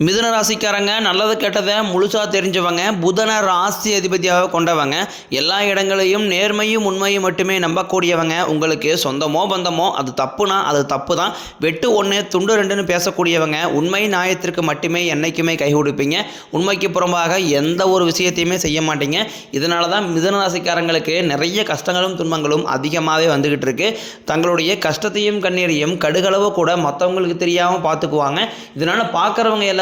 மிதுன ராசிக்காரங்க நல்லது கெட்டதை முழுசாக தெரிஞ்சவங்க புதனை ராசி அதிபதியாக கொண்டவங்க எல்லா இடங்களையும் நேர்மையும் உண்மையும் மட்டுமே நம்பக்கூடியவங்க உங்களுக்கு சொந்தமோ பந்தமோ அது தப்புனா அது தப்பு தான் வெட்டு ஒன்று துண்டு ரெண்டுன்னு பேசக்கூடியவங்க உண்மை நியாயத்திற்கு மட்டுமே என்னைக்குமே கை கொடுப்பீங்க. உண்மைக்கு புறம்பாக எந்த ஒரு விஷயத்தையுமே செய்ய மாட்டீங்க. இதனால தான் மிதுன ராசிக்காரங்களுக்கு நிறைய கஷ்டங்களும் துன்பங்களும் அதிகமாகவே வந்துக்கிட்டு இருக்கு. தங்களுடைய கஷ்டத்தையும் கண்ணீரையும் கடுகளவு கூட மற்றவங்களுக்கு தெரியாமல் பார்த்துக்குவாங்க இதனால் பார்க்குறவங்க எல்லாம்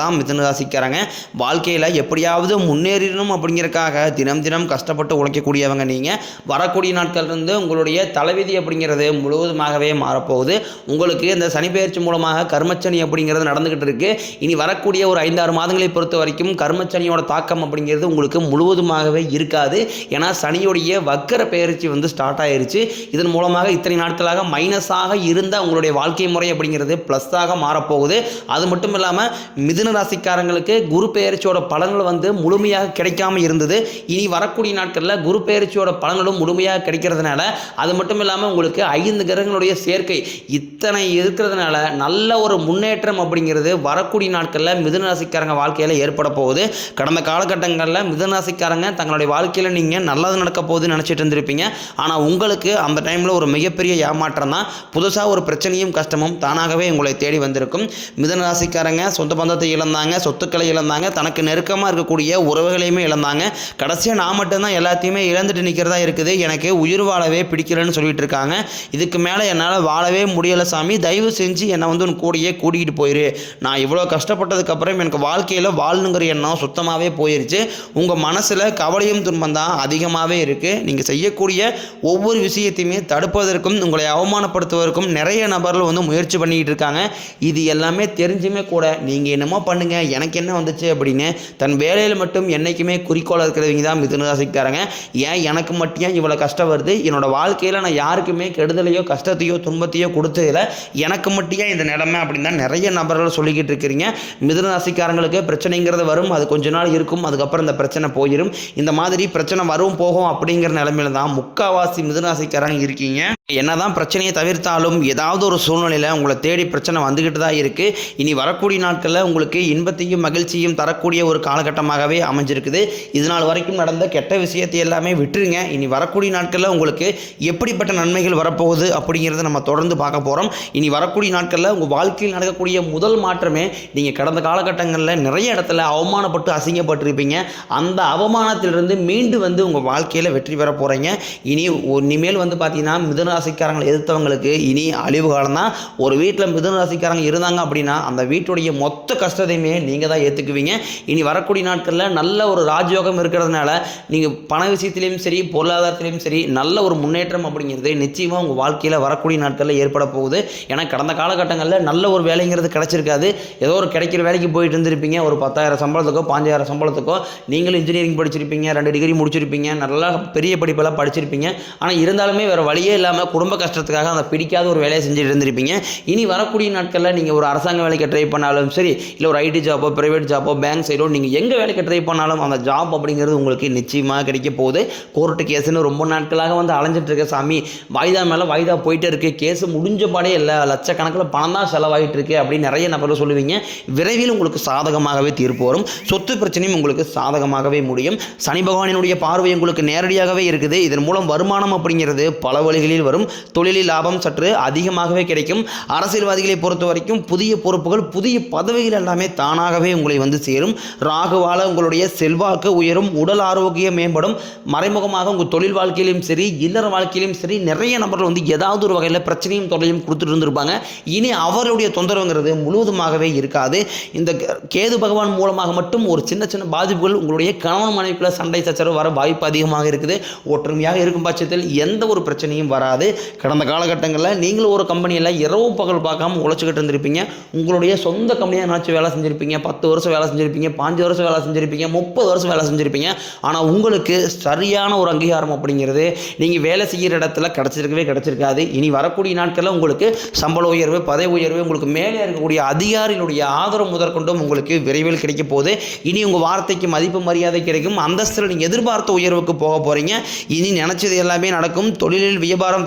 தான் மிதன ராசிக்காரங்க. வாழ்க்கையில் எப்படியாவது முன்னேறிடணும் அப்படிங்கிறக்காக தினம் தினம் கஷ்டப்பட்டு உழைக்கக்கூடியவங்க நீங்கள் வரக்கூடிய நாட்கள் இருந்து உங்களுடைய தலைவிதி அப்படிங்கிறது முழுவதுமாகவே மாறப்போகுது. உங்களுக்கு இந்த சனிப்பெயர்ச்சி மூலமாக கர்மச்சனி அப்படிங்கிறது நடந்துக்கிட்டு இருக்கு. இனி வரக்கூடிய ஒரு ஐந்தாறு மாதங்களை பொறுத்த வரைக்கும் கர்மச்சனியோட தாக்கம் அப்படிங்கிறது உங்களுக்கு முழுவதுமாகவே இருக்காது. ஏன்னா சனியுடைய வக்கர பெயர்ச்சி வந்து ஸ்டார்ட் ஆயிருச்சு. இதன் மூலமாக இத்தனை நாட்களாக மைனஸாக இருந்த உங்களுடைய வாழ்க்கை முறை அப்படிங்கிறது ப்ளஸ்ஸாக மாறப்போகுது. அது மட்டும் இல்லாமல் மிது மிதுன ராசிக்காரங்களுக்கு குரு பெயர்ச்சியோட பலன்கள் வந்து முழுமையாக கிடைக்காம இருந்தது. இனி வரக்கூடிய நாட்களில் குரு பெயர்ச்சியோட பலன்களும் முழுமையாக கிடைக்கிறதுனால அது மட்டும் இல்லாமல் உங்களுக்கு ஐந்து கிரகங்களுடைய சேர்க்கை இத்தனை இருக்கிறதுனால நல்ல ஒரு முன்னேற்றம் அப்படிங்கிறது வரக்கூடிய நாட்களில் மிதுன ராசிக்காரங்க வாழ்க்கையில் ஏற்பட போகுது. கடந்த காலகட்டங்களில் மிதுன ராசிக்காரங்க தங்களுடைய வாழ்க்கையில் நீங்கள் நல்லது நடக்க போகுதுன்னு நினச்சிட்டு இருந்திருப்பீங்க. ஆனால் உங்களுக்கு அந்த டைமில் ஒரு மிகப்பெரிய ஏமாற்றம் தான். புதுசாக ஒரு பிரச்சனையும் கஷ்டமும் தானாகவே உங்களை தேடி வந்திருக்கும். மிதுன ராசிக்காரங்க சொந்த பந்தத்தை இழந்தாங்க சொத்துக்களை இழந்தாங்க தனக்கு நெருக்கமாக இருக்கக்கூடிய உறவுகளையுமே இழந்தாங்க. கடைசியாக நான் மட்டும்தான் எல்லாத்தையுமே இழந்துட்டு நிற்கிறதா இருக்குது. எனக்கு உயிர் வாழவே பிடிக்கலன்னு சொல்லிட்டு இருக்காங்க. இதுக்கு மேலே என்னால் வாழவே முடியலை சாமி. தயவு செஞ்சு என்னை வந்து உன் கூடயே கூட்டிகிட்டு போயிரு. நான் இவ்வளோ கஷ்டப்பட்டதுக்கப்புறம் எனக்கு வாழ்க்கையில் வாழணுங்கிற எண்ணம் சுத்தமாகவே போயிருச்சு. உங்கள் மனசில் கவலையும் துன்பம் தான் அதிகமாகவே இருக்குது நீங்கள் செய்யக்கூடிய ஒவ்வொரு விஷயத்தையுமே தடுப்பதற்கும் உங்களை அவமானப்படுத்துவதற்கும் நிறைய நபர்கள் வந்து முயற்சி பண்ணிக்கிட்டு இருக்காங்க. இது எல்லாமே தெரிஞ்சுமே கூட நீங்கள் என்னமோ பண்ணுங்க எனக்கு என்ன வந்துச்சு அப்படின்னு தன் வேலையில் மட்டும் என்றைக்குமே குறிக்கோளாக இருக்கிறவங்க தான் மிதுன ராசிக்காரங்க. ஏன் எனக்கு மட்டும் ஏன் இவ்வளோ கஷ்டம் வருது? என்னோட வாழ்க்கையில் நான் யாருக்குமே கெடுதலையோ கஷ்டத்தையோ துன்பத்தையோ கொடுத்ததில்ல. எனக்கு மட்டும் ஏன் இந்த நிலைமை அப்படின்னு தான் நிறைய நபர்கள் சொல்லிக்கிட்டு இருக்கிறீங்க. மிதுன ராசிக்காரங்களுக்கு பிரச்சனைங்கிறது வரும் அது கொஞ்ச நாள் இருக்கும் அதுக்கப்புறம் இந்த பிரச்சனை போயிடும் இந்த மாதிரி பிரச்சனை வரும் போகும் அப்படிங்கிற நிலைமையில தான் முக்காவாசி மிதுன ராசிக்காரங்க இருக்கீங்க. என்னதான் பிரச்சனையை தவிர்த்தாலும் ஏதாவது ஒரு சூழ்நிலையில் உங்களை தேடி பிரச்சனை வந்துக்கிட்டு தான் இருக்குது இனி வரக்கூடிய நாட்களில் உங்களுக்கு இன்பத்தையும் மகிழ்ச்சியும் தரக்கூடிய ஒரு காலகட்டமாகவே அமைஞ்சிருக்குது. இது நாள் வரைக்கும் நடந்த கெட்ட விஷயத்தை எல்லாமே விட்டுருங்க. இனி வரக்கூடிய நாட்களில் உங்களுக்கு எப்படிப்பட்ட நன்மைகள் வரப்போகுது அப்படிங்கிறத நம்ம தொடர்ந்து பார்க்க போகிறோம் இனி வரக்கூடிய நாட்களில் உங்கள் வாழ்க்கையில் நடக்கக்கூடிய முதல் மாற்றமே நீங்கள் கடந்த காலகட்டங்களில் நிறைய இடத்துல அவமானப்பட்டு அசிங்கப்பட்டிருப்பீங்க. அந்த அவமானத்திலிருந்து மீண்டு வந்து உங்கள் வாழ்க்கையில் வெற்றி பெற போகிறீங்க இனி இனிமேல் வந்து பார்த்தீங்கன்னா மிதன ராசிக்காரங்களை எதிர்த்தவங்களுக்கு இனி அழிவு காலம் தான் ஒரு வீட்டில் மிதுன ராசிக்காரங்க இருந்தாங்க அப்படின்னா அந்த வீட்டுடைய மொத்த கஷ்டத்தையுமே நீங்கள் தான் ஏற்றுக்குவீங்க இனி வரக்கூடிய நாட்களில் நல்ல ஒரு ராஜயோகம் இருக்கிறதுனால நீங்கள் பண விஷயத்திலையும் சரி பொருளாதாரத்திலையும் சரி நல்ல ஒரு முன்னேற்றம் அப்படிங்கிறது நிச்சயமாக உங்கள் வாழ்க்கையில் வரக்கூடிய நாட்களில் ஏற்பட போகுது. ஏன்னா கடந்த காலகட்டங்களில் நல்ல ஒரு வேலைங்கிறது கிடச்சிருக்காது. ஏதோ ஒரு கிடைக்கிற வேலைக்கு போயிட்டு இருந்திருப்பீங்க. ஒரு பத்தாயிரம் சம்பளத்துக்கோ பாஞ்சாயிரம் சம்பளத்துக்கோ நீங்களும் இன்ஜினியரிங் படிச்சிருப்பீங்க ரெண்டு டிகிரி முடிச்சிருப்பீங்க நல்லா பெரிய படிப்பெல்லாம் படிச்சிருப்பீங்க. ஆனால் இருந்தாலுமே வேறு வழியே இல்லாமல் குடும்ப கஷ்டத்துக்காக அந்த பிடிக்காத ஒரு வேலையை செஞ்சுட்டு இருந்திருப்பீங்க. இனி வரக்கூடிய நாட்களில் நீங்கள் ஒரு அரசாங்க வேலைக்கு ட்ரை பண்ணாலும் சரி இல்லை ஒரு ஐடி ஜாப்போ ப்ரைவேட் ஜாப்போ பேங்க் சைடோ நீங்கள் எங்கே வேலைக்கு ட்ரை பண்ணாலும் அந்த ஜாப் அப்படிங்கிறது உங்களுக்கு நிச்சயமாக கிடைக்க போகுது. கோர்ட்டு கேஸுன்னு ரொம்ப நாட்களாக வந்து அலைஞ்சிட்டு இருக்க சாமி. வாய்தா மேலே வாய்தா போயிட்டே இருக்கு. கேஸு முடிஞ்ச பாடே இல்லை லட்சக்கணக்கில் பணம் தான் செலவாகிட்டு இருக்கு அப்படின்னு நிறைய நபர்கள் சொல்லுவீங்க. விரைவில் உங்களுக்கு சாதகமாகவே தீர்ப்பு வரும். சொத்து பிரச்சனையும் உங்களுக்கு சாதகமாகவே முடியும். சனி பகவானினுடைய பார்வை உங்களுக்கு நேரடியாகவே இருக்குது. இதன் மூலம் வருமானம் அப்படிங்கிறது பல வழிகளில் வரும். தொழிலில் லாபம் சற்று அதிகமாகவே கிடைக்கும். அரசியல்வாதிகளை பொறுத்த வரைக்கும் புதிய பொறுப்புகள் புதிய பதவிகள் எல்லாமே தானாகவே உங்களை வந்து சேரும். ராகுவால உங்களுடைய செல்வாக்கு உயரும். உடல் ஆரோக்கியம் மேம்படும். மறைமுகமாக உங்கள் தொழில் வாழ்க்கையிலும் சரி இல்லற வாழ்க்கையிலும் சரி நிறைய நபர்கள் வந்து ஏதாவது ஒரு வகையில் பிரச்சனையும் தொல்லையும் கொடுத்துட்டு இருந்திருப்பாங்க இனி அவருடைய தொந்தரவுங்கிறது முழுவதுமாகவே இருக்காது. இந்த கேது பகவான் மூலமாக மட்டும் ஒரு சின்ன சின்ன பாதிப்புகள் உங்களுடைய கணவன் மனைவிக்குள்ள சண்டை சச்சரவு வர வாய்ப்பு அதிகமாக இருக்குது. ஒற்றுமையாக இருக்கும் பட்சத்தில் எந்த ஒரு பிரச்சனையும் வராது. கிடையாது. கடந்த காலகட்டங்களில் நீங்களும் ஒரு கம்பெனியில் இரவு பகல் பார்க்காம உழைச்சிக்கிட்டு இருந்திருப்பீங்க. உங்களுடைய சொந்த கம்பெனியாக நினச்சி வேலை செஞ்சுருப்பீங்க? பத்து வருஷம் வேலை செஞ்சுருப்பீங்க? பாஞ்சு வருஷம் வேலை செஞ்சுருப்பீங்க? முப்பது வருஷம் வேலை செஞ்சுருப்பீங்க? ஆனால் உங்களுக்கு சரியான ஒரு அங்கீகாரம் அப்படிங்கிறது நீங்கள் வேலை செய்கிற இடத்துல கிடச்சிருக்கவே கிடச்சிருக்காது. இனி வரக்கூடிய நாட்களில் உங்களுக்கு சம்பள உயர்வு பதவி உயர்வு உங்களுக்கு மேலே இருக்கக்கூடிய அதிகாரிகளுடைய ஆதரவு முதற்கொண்டும் உங்களுக்கு விரைவில் கிடைக்க போகுது. இனி உங்கள் வார்த்தைக்கு மதிப்பு மரியாதை கிடைக்கும். அந்தஸ்தில் நீங்கள் எதிர்பார்த்த உயர்வுக்கு போக போகிறீங்க இனி நினச்சது எல்லாமே நடக்கும். தொழிலில் வியாபாரம்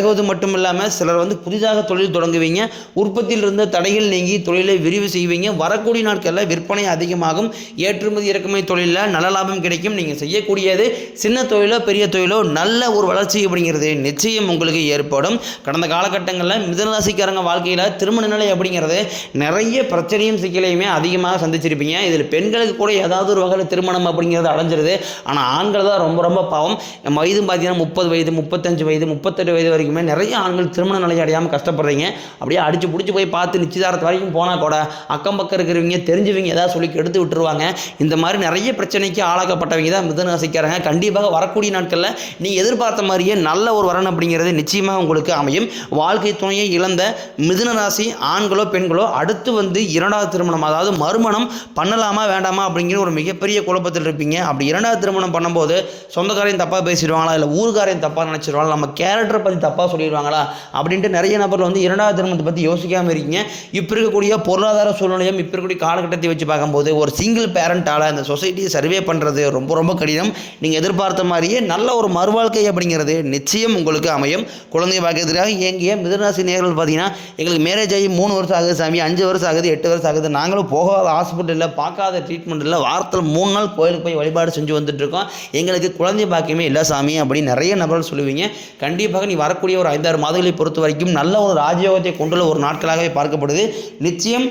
விலகுவது மட்டும் இல்லாமல் சிலர் வந்து புதிதாக தொழில் தொடங்குவீங்க. உற்பத்தியில் இருந்த தடைகள் நீங்கி தொழிலை விரிவு செய்வீங்க. வரக்கூடிய நாட்களில் விற்பனை அதிகமாகும். ஏற்றுமதி இறக்குமதி தொழிலில் நல்ல லாபம் கிடைக்கும். நீங்கள் செய்யக்கூடியது சின்ன தொழிலோ பெரிய தொழிலோ நல்ல ஒரு வளர்ச்சி அப்படிங்கிறது நிச்சயம் உங்களுக்கு ஏற்படும். கடந்த காலகட்டங்களில் மிதனராசிக்காரங்க வாழ்க்கையில் திருமண நிலை அப்படிங்கிறது நிறைய பிரச்சனையும் சிக்கலையுமே அதிகமாக சந்திச்சிருப்பீங்க. இதில் பெண்களுக்கு கூட ஏதாவது ஒரு வகையில் திருமணம் அப்படிங்கிறது அடைஞ்சிருது. ஆனால் ஆண்கள் தான் ரொம்ப ரொம்ப பாவம். வயதும் வயது பார்த்தீங்கன்னா முப்பது வயது முப்பத்தஞ்சு வயது முப்பத்தெட்டு வயது வரைக்கும் நிறைய ஆண்கள் திருமண நிலையை அடையாமல் கஷ்டப்படுறீங்க. அப்படியே அடிச்சு பிடிச்சி போய் பார்த்து நிச்சயதாரத்து வரைக்கும் போனால் கூட அக்கம் பக்கம் இருக்கிறவங்க தெரிஞ்சவங்க ஏதாவது சொல்லி எடுத்து விட்டுருவாங்க. இந்த மாதிரி நிறைய பிரச்சனைக்கு ஆளாக்கப்பட்டவங்க தான் மிதன ராசிக்காரங்க கண்டிப்பாக வரக்கூடிய நாட்களில் நீ எதிர்பார்த்த மாதிரியே நல்ல ஒரு வரன் அப்படிங்கிறது நிச்சயமாக உங்களுக்கு அமையும். வாழ்க்கை துணையை இழந்த மிதுன ராசி ஆண்களோ பெண்களோ அடுத்து வந்து இரண்டாவது திருமணம் அதாவது மறுமணம் பண்ணலாமா வேண்டாமா அப்படிங்கிற ஒரு மிகப்பெரிய குழப்பத்தில் இருப்பீங்க. அப்படி இரண்டாவது திருமணம் பண்ணும்போது சொந்தக்காரையும் தப்பாக பேசிடுவாங்களா இல்லை ஊருக்காரையும் தப்பாக நினச்சிடுவாங்களா நம்ம கேரக்டரை பற்றி தப்பாக சொல்லிடுவாங்களா? அப்படின்ட்டு நிறைய நபர்கள் வந்து இரண்டாவது திருமணத்தை பற்றி யோசிக்காமல் இருக்கீங்க. இப்போ இருக்கக்கூடிய பொருளாதார சூழ்நிலையும் இப்போ இருக்கக்கூடிய காலகட்டத்தை வச்சு பார்க்கும்போது ஒரு சிங்கிள் பேரண்ட்டால் அந்த சொசைட்டியை சர்வே பண்ணுறது ரொம்ப ரொம்ப கடினம். நீங்கள் எதிர்பார்த்த மாதிரியே நல்ல ஒரு மறுவாழ்க்கை அப்படிங்கிறது நிச்சயம் உங்களுக்கு அமையும். குழந்தை பாக்கியத்துக்காக இயங்கிய மிதராசி நேர்கள் பார்த்தீங்கன்னா எங்களுக்கு மேரேஜ் ஆகி மூணு வருஷம் ஆகுது சாமி அஞ்சு வருஷம் ஆகுது எட்டு வருஷம் ஆகுது. நாங்களும் போகாத ஹாஸ்பிட்டலில் பார்க்காத ட்ரீட்மெண்ட் இல்லை வாரத்தில் மூணு நாள் கோயிலுக்கு போய் வழிபாடு செஞ்சு வந்துட்டு இருக்கோம். எங்களுக்கு குழந்தை பாக்கியமே இல்லை சாமி அப்படின்னு நிறைய நபர்கள் சொல்லுவீங்க. கண்டிப்பாக நீ வரக்கூடிய ஒரு ஐந்தாறு மாதங்களை பொறுத்த வரைக்கும் நல்ல ஒரு ராஜயோகத்தை கொண்டுள்ள ஒரு நாட்களாகவே பார்க்கப்படுது. நிச்சயம்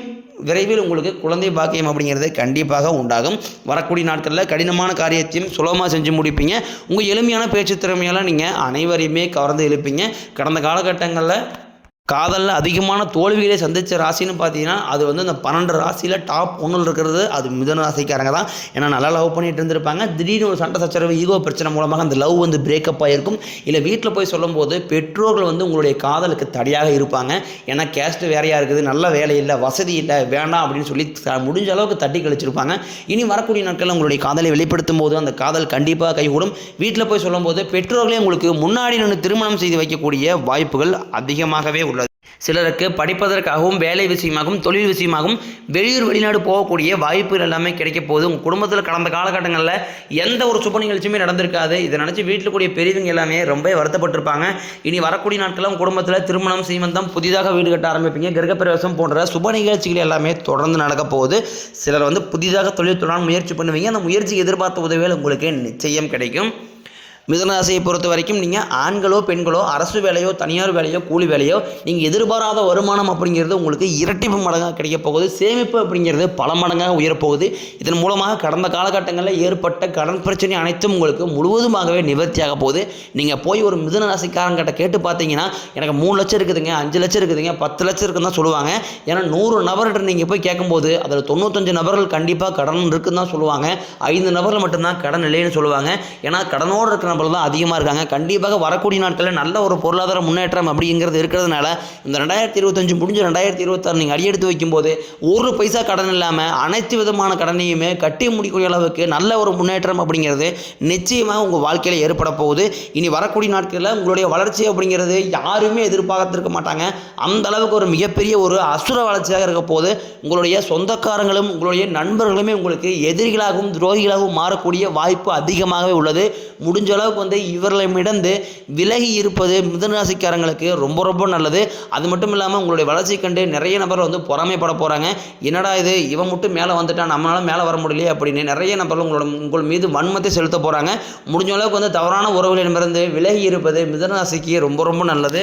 விரைவில் உங்களுக்கு குழந்தை பாக்கியம் அப்படிங்கிறது கண்டிப்பாக உண்டாகும். வரக்கூடிய நாட்களில் கடினமான காரியத்தையும் சுலபமாக செஞ்சு முடிப்பீங்க. உங்கள் எளிமையான பேச்சு திறமையெல்லாம் நீங்கள் அனைவரையுமே கவர்ந்து எழுப்பீங்க. கடந்த காலகட்டங்களில் காதலில் அதிகமான தோல்விகளை சந்தித்த ராசின்னு பார்த்தீங்கன்னா அது வந்து இந்த பன்னெண்டு ராசியில் டாப் ஒன்றில் இருக்கிறது. அது மிதன ராசிக்காரங்க தான். ஏன்னா நல்லா லவ் பண்ணிட்டு இருந்திருப்பாங்க. திடீர்னு ஒரு சண்டை சச்சரவு ஈகோ பிரச்சனை மூலமாக அந்த லவ் வந்து பிரேக்கப் ஆகிருக்கும் இல்லை வீட்டில் போய் சொல்லும்போது பெற்றோர்கள் வந்து உங்களுடைய காதலுக்கு தடையாக இருப்பாங்க. ஏன்னா கேஸ்ட் வேறையாக இருக்குது. நல்ல வேலை இல்லை வசதி இல்லை வேண்டாம் அப்படின்னு சொல்லி முடிஞ்ச அளவுக்கு தட்டி கழிச்சிருப்பாங்க. இனி வரக்கூடிய நாட்களில் உங்களுடைய காதலை வெளிப்படுத்தும் போது அந்த காதல் கண்டிப்பாக கைகூடும். வீட்டில் போய் சொல்லும்போது பெற்றோர்களே உங்களுக்கு முன்னாடி நின்று திருமணம் செய்து வைக்கக்கூடிய வாய்ப்புகள் அதிகமாகவே உள்ளது சிலருக்கு படிப்பதற்காகவும் வேலை விஷயமாகவும் தொழில் விஷயமாகவும் வெளியூர் வெளிநாடு போகக்கூடிய வாய்ப்புகள் எல்லாமே கிடைக்க போகுது. உங்கள் குடும்பத்தில் கடந்த காலகட்டங்களில் எந்த ஒரு சுப நிகழ்ச்சியுமே நடந்திருக்காது. இதை நினச்சி வீட்டில் கூடிய பெரியவங்க எல்லாமே ரொம்ப வருத்தப்பட்டிருப்பாங்க. இனி வரக்கூடிய நாட்களில் உங்கள் குடும்பத்தில் திருமணம் சீமந்தம் புதிதாக வீடு கட்ட ஆரம்பிப்பீங்க. கிரகப்பிரவேசம் போன்ற சுப நிகழ்ச்சிகள் எல்லாமே தொடர்ந்து நடக்க போகுது. சிலர் வந்து புதிதாக தொழில் தொடர முயற்சி பண்ணுவீங்க. அந்த முயற்சி எதிர்பார்த்த உதவிகள் உங்களுக்கு நிச்சயம் கிடைக்கும். மிதனராசியை பொறுத்த வரைக்கும் நீங்கள் ஆண்களோ பெண்களோ அரசு வேலையோ தனியார் வேலையோ கூலி வேலையோ நீங்கள் எதிர்பாராத வருமானம் அப்படிங்கிறது உங்களுக்கு இரட்டிப்பு மடங்காக கிடைக்க போகுது. சேமிப்பு அப்படிங்கிறது பல மடங்காக உயரப்போகுது. இதன் மூலமாக கடந்த காலகட்டங்களில் ஏற்பட்ட கடன் பிரச்சனை அனைத்தும் உங்களுக்கு முழுவதுமாகவே நிவர்த்தியாக போகுது. நீங்கள் போய் ஒரு மிதனராசிக்காரங்கிட்ட கேட்டு பார்த்தீங்கன்னா எனக்கு மூணு லட்சம் இருக்குதுங்க அஞ்சு லட்சம் இருக்குதுங்க பத்து லட்சம் இருக்குன்னு தான் சொல்லுவாங்க. ஏன்னா நூறு நபர்கிட்ட நீங்கள் போய் கேட்கும்போது அதில் தொண்ணூத்தஞ்சு நபர்கள் கண்டிப்பாக கடன் இருக்குதுன்னு தான் சொல்லுவாங்க. ஐந்து நபர்கள் மட்டும்தான் கடன் இல்லைன்னு சொல்லுவாங்க. ஏன்னா கடனோடு இருக்கிற நபர்கள் தான் அதிகமாக இருக்காங்க. கண்டிப்பாக வரக்கூடிய நாட்களில் நல்ல ஒரு பொருளாதார முன்னேற்றம் அப்படிங்கிறது இருக்கிறதுனால இந்த ரெண்டாயிரத்தி இருபத்தஞ்சு முடிஞ்சு ரெண்டாயிரத்தி இருபத்தாறு நீங்கள் அடியெடுத்து வைக்கும்போது ஒரு பைசா கடன் இல்லாமல் அனைத்து விதமான கடனையுமே கட்டி முடிக்கக்கூடிய அளவுக்கு நல்ல ஒரு முன்னேற்றம் அப்படிங்கிறது நிச்சயமாக உங்கள் வாழ்க்கையில் ஏற்பட போகுது. இனி வரக்கூடிய நாட்களில் உங்களுடைய வளர்ச்சி அப்படிங்கிறது யாருமே எதிர்பார்த்திருக்க மாட்டாங்க. அந்த அளவுக்கு ஒரு மிகப்பெரிய ஒரு அசுர வளர்ச்சியாக இருக்க போது உங்களுடைய சொந்தக்காரங்களும் உங்களுடைய நண்பர்களுமே உங்களுக்கு எதிரிகளாகவும் துரோகிகளாகவும் மாறக்கூடிய வாய்ப்பு அதிகமாகவே உள்ளது. முடிஞ்ச அளவுக்கு வந்து இவர்களிடமிருந்து விலகி இருப்பது மிதனராசிக்காரங்களுக்கு ரொம்ப ரொம்ப நல்லது. அது மட்டும் இல்லாமல் உங்களுடைய வளர்ச்சி கண்டு நிறைய நபர்கள் வந்து பொறாமைப்பட போகிறாங்க என்னடா இது? இவன் மட்டும் மேலே வந்துட்டான். நம்மளால மேலே வர முடியலையே அப்படின்னு நிறைய நபர்கள் உங்களோட உங்கள் மீது வன்மத்தை செலுத்த போகிறாங்க முடிஞ்ச அளவுக்கு வந்து தவறான உறவுகளிடமிருந்து விலகி இருப்பது மிதனராசிக்கு ரொம்ப ரொம்ப நல்லது.